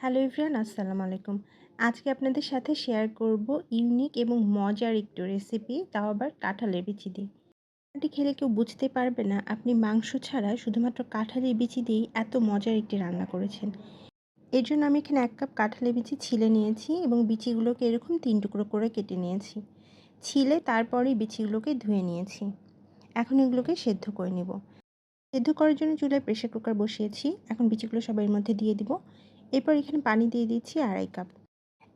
Hello everyone, আসসালামু আলাইকুম। আজকে আপনাদের সাথে শেয়ার করব ইউনিক এবং মজার একটু রেসিপি তাও আবার কাঁঠালের বিচি দিয়ে। খেলে কেউ বুঝতে পারবে না, আপনি মাংস ছাড়া শুধুমাত্র কাঁঠালের বিচি দিয়েই এত মজার একটি রান্না করেছেন। এর জন্য আমি এখানে এক কাপ কাঁঠালের বিচি ছিলে নিয়েছি এবং বিচিগুলোকে এরকম তিন টুকরো করে কেটে নিয়েছি। ছিলে তারপরেই বিচিগুলোকে ধুয়ে নিয়েছি। এখন এগুলোকে সেদ্ধ করে নেব। সেদ্ধ করার জন্য চুলায় প্রেশার কুকার বসিয়েছি। এখন বিচিগুলো সব এর মধ্যে দিয়ে দিব। এরপর এখানে পানি দিয়ে দিচ্ছি আড়াই কাপ।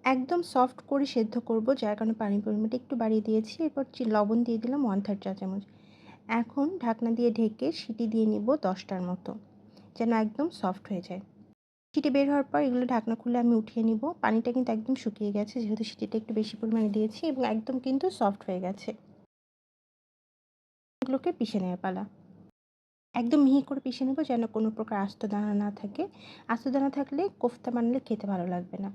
একদম সফট করে সেদ্ধ করব, যার কারণে পানির পরিমাণটা একটু বাড়িয়ে দিয়েছি। এরপর লবণ দিয়ে দিলাম ওয়ান থার্ড চা চামচ। এখন ঢাকনা দিয়ে ঢেকে সিটি দিয়ে নিব দশটার মতো, যেন একদম সফট হয়ে যায়। সিটি বের হওয়ার পর এগুলো ঢাকনা খুলে আমি উঠিয়ে নিব। পানিটা কিন্তু একদম শুকিয়ে গেছে, যেহেতু সিটিটা একটু বেশি পরিমাণে দিয়েছি এবং একদম কিন্তু সফট হয়ে গেছে। এগুলোকে পিষে নেওয়া পালা। একদম মিহি করে পিষে নেব যেন কোনো প্রকার আস্ত দানা না থাকে। আস্ত দানা থাকলে কোফতা বানালে খেতে ভালো লাগবে না।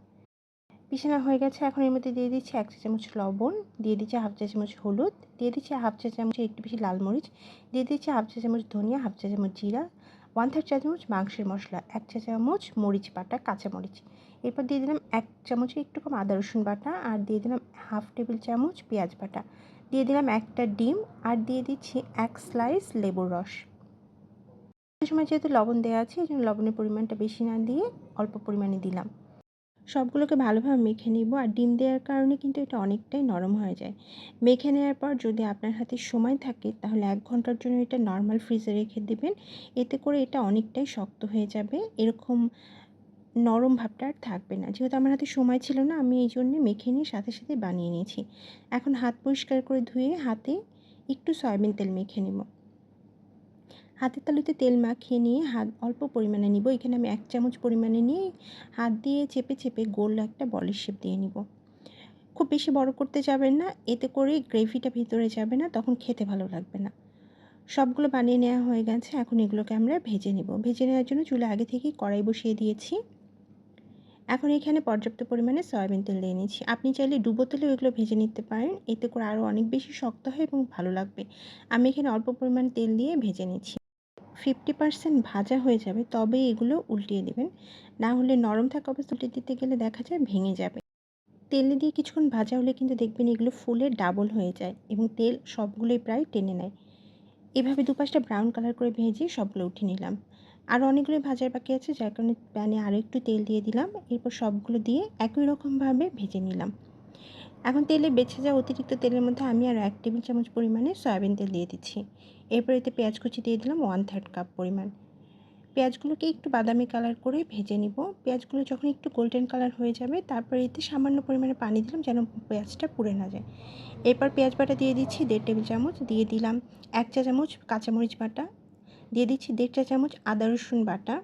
পিষে না হয়ে গেছে। এখন এর মধ্যে দিয়ে দিচ্ছি এক চা চামচ লবণ, দিয়ে দিচ্ছি হাফ চা চামচ হলুদ, দিয়ে দিচ্ছি হাফ চা চামচ একটু বেশি লাল মরিচ, দিয়ে দিচ্ছি হাফ চা চামচ ধনিয়া, হাফ চা চামচ জিরা ওয়ান থার্ড চা চামচ মাংসের মশলা, এক চা চামচ মরিচ বাটা, কাঁচা মরিচ। এরপর দিয়ে দিলাম এক চামচে একটু কম আদা, রসুন বাটা আর দিয়ে দিলাম হাফ টেবিল চামচ পেঁয়াজ বাটা। দিয়ে দিলাম একটা ডিম আর দিয়ে দিচ্ছি এক স্লাইস লেবুর রস। সময় যেহেতু লবণ দেওয়া আছে, এই জন্য লবণের পরিমাণটা বেশি না দিয়ে অল্প পরিমাণে দিলাম। সবগুলোকে ভালোভাবে মেখে নিব আর ডিম দেওয়ার কারণে কিন্তু এটা অনেকটাই নরম হয়ে যায়। মেখে নেওয়ার পর যদি আপনার হাতে সময় থাকে, তাহলে এক ঘণ্টার জন্য এটা নর্মাল ফ্রিজে রেখে দেবেন। এতে করে এটা অনেকটাই শক্ত হয়ে যাবে। এরকম নরম ভাবটা আর থাকবে না। যেহেতু আমার হাতে সময় ছিল না, আমি এই জন্যে মেখে নিয়ে সাথে সাথে বানিয়ে নিয়েছি। এখন হাত পরিষ্কার করে ধুয়ে হাতে একটু সয়াবিন তেল মেখে নেব। হাতের তালুতে তেল মাখিয়ে নিয়ে হাত অল্প পরিমাণে নিব। এখানে আমি এক চামচ পরিমাণে নিয়ে হাত দিয়ে চেপে চেপে গোল একটা বলের শেপ দিয়ে নিব। খুব বেশি বড় করতে যাবেন না, এতে করে গ্রেভিটা ভিতরে যাবে না, তখন খেতে ভালো লাগবে না। সবগুলো বানিয়ে নেওয়া হয়ে গেছে, এখন এগুলোকে আমরা ভেজে নিব। ভেজে নেওয়ার জন্য চুলে আগে থেকেই কড়াই বসিয়ে দিয়েছি। এখন এখানে পর্যাপ্ত পরিমাণে সয়াবিন তেল দিয়ে নিচ্ছি। আপনি চাইলে ডুবো তেলেও এগুলো ভেজে নিতে পারেন, এতে করে আরও অনেক বেশি শক্ত হয় এবং ভালো লাগবে। আমি এখানে অল্প পরিমাণ তেল দিয়ে ভেজে নিচ্ছি। ফিফটি পার্সেন্ট ভাজা হয়ে যাবে তবে এগুলো উল্টিয়ে দেবেন। না হলে নরম থাকা অবস্থা উল্টে দিতে গেলে দেখা যায় ভেঙে যাবে। তেলে দিয়ে কিছুক্ষণ ভাজা হলে কিন্তু দেখবেন এগুলো ফুলে ডাবল হয়ে যায় এবং তেল সবগুলোই প্রায় টেনে নেয়। এভাবে দুপাশটা ব্রাউন কালার করে ভেজে সবগুলো উঠে নিলাম। আরও অনেকগুলো ভাজার বাকি আছে, যার কারণে প্যানে আরও একটু তেল দিয়ে দিলাম। এরপর সবগুলো দিয়ে একই রকমভাবে ভেজে নিলাম। এখন তেলে বেছে যাওয়া অতিরিক্ত তেলের মধ্যে আমি আরও এক টেবিল চামচ পরিমাণে সয়াবিন তেল দিয়ে দিচ্ছি। এরপর এতে পেঁয়াজ কুচি দিয়ে দিলাম ওয়ান থার্ড কাপ পরিমাণ। পেঁয়াজগুলোকে একটু বাদামি কালার করে ভেজে নিব। পেঁয়াজগুলো যখন একটু গোল্ডেন কালার হয়ে যাবে, তারপর এতে সামান্য পরিমাণে পানি দিলাম যেন পেঁয়াজটা পুড়ে না যায়। এরপর পেঁয়াজ বাটা দিয়ে দিচ্ছি দেড় টেবিল চামচ, দিয়ে দিলাম এক চা চামচ কাঁচামরিচ বাটা, দিয়ে দিচ্ছি দেড় চা চামচ আদা রসুন বাটা,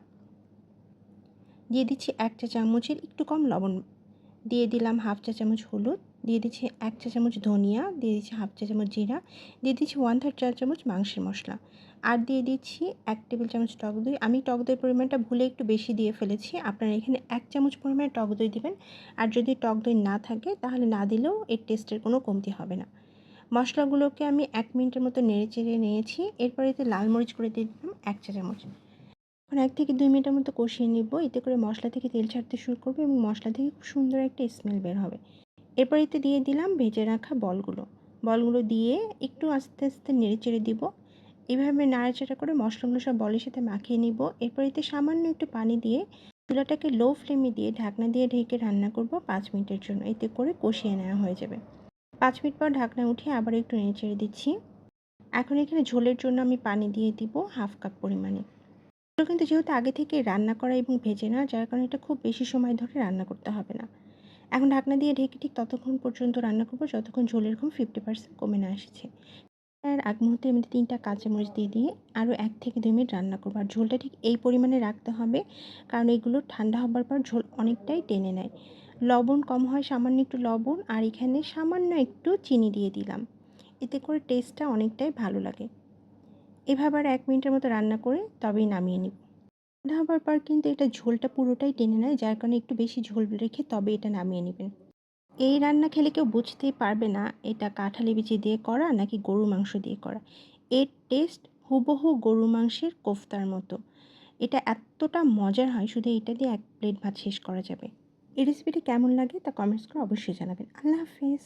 দিয়ে দিচ্ছি এক চা চামচের একটু কম লবণ, দিয়ে দিলাম হাফ চা চামচ হলুদ দিয়ে দিচ্ছি এক চা চামচ ধনিয়া, দিয়ে দিচ্ছি হাফ চা চামচ জিরা, দিয়ে দিচ্ছি ওয়ান থার্ড চা চামচ মাংসের মশলা। আর দিয়ে দিচ্ছি এক টেবিল চামচ টক দই। আমি টক দইয়ের পরিমাণটা ভুলে একটু বেশি দিয়ে ফেলেছি। আপনারা এখানে এক চামচ পরিমাণে টক দই দেবেন। আর যদি টক দই না থাকে, তাহলে না দিলেও এর টেস্টের কোনো কমতি হবে না। মশলাগুলোকে আমি এক মিনিটের মতো নেড়ে চেড়ে নিয়েছি। এরপর এতে লাল মরিচ করে দিয়ে দিলাম এক চা চামচ। এখন এক থেকে দুই মিনিটের মতো কষিয়ে নেব। এতে করে মশলা থেকে তেল ছাড়তে শুরু করবে এবং মশলা থেকে খুব সুন্দর একটা স্মেল বের হবে। এরপর এতে দিয়ে দিলাম ভেজে রাখা বলগুলো। বলগুলো দিয়ে একটু আস্তে আস্তে নেড়ে চেড়ে দিব। এভাবে নাড়াচাড়া করে মশলাগুলো সব বলের সাথে মাখিয়ে নিব। এরপর এতে সামান্য একটু পানি দিয়ে চুলাটাকে লো ফ্লেমে দিয়ে ঢাকনা দিয়ে ঢেকে রান্না করব পাঁচ মিনিটের জন্য। এতে করে কষিয়ে নেওয়া হয়ে যাবে। পাঁচ মিনিট পর ঢাকনা উঠিয়ে আবার একটু নেড়ে চেড়ে দিচ্ছি। এখন এখানে ঝোলের জন্য আমি পানি দিয়ে দিব হাফ কাপ পরিমাণে। কিন্তু যেহেতু আগে থেকে রান্না করা এবং ভেজে নেওয়া, যার কারণে এটা খুব বেশি সময় ধরে রান্না করতে হবে না। এখন ঢাকনা দিয়ে ঢেকে ঠিক ততক্ষণ পর্যন্ত রান্না করব, যতক্ষণ ঝোলের ঘুম ফিফটি পার্সেন্ট কমে না এসেছে। আর আগ মুহূর্তে আমি তিনটা কাঁচামরিচ দিয়ে দিয়ে আরও এক থেকে দুই মিনিট রান্না করব। আর ঝোলটা ঠিক এই পরিমাণে রাখতে হবে, কারণ এগুলো ঠান্ডা হবার পর ঝোল অনেকটাই টেনে নেয়। লবণ কম হয়, সামান্য একটু লবণ, আর এখানে সামান্য একটু চিনি দিয়ে দিলাম। এতে করে টেস্টটা অনেকটাই ভালো লাগে। এভাবে আর এক মিনিটের মতো রান্না করে তবেই নামিয়ে নিব। হবার পর কিন্তু এটা ঝোলটা পুরোটাই টেনে নেয়, যার কারণে একটু বেশি ঝোল রেখে তবে এটা নামিয়ে নেবেন। এই রান্না খেলে কেউ বুঝতেই পারবে না, এটা কাঁঠালি বিচি দিয়ে করা নাকি গরু মাংস দিয়ে করা। এর টেস্ট হুবহু গরু মাংসের কোফতার মতো। এটা এতটা মজার হয়, শুধু এটা দিয়ে এক প্লেট ভাত শেষ করা যাবে। এই রেসিপিটি কেমন লাগে তা কমেন্টস করে অবশ্যই জানাবেন। আল্লাহ হাফিজ।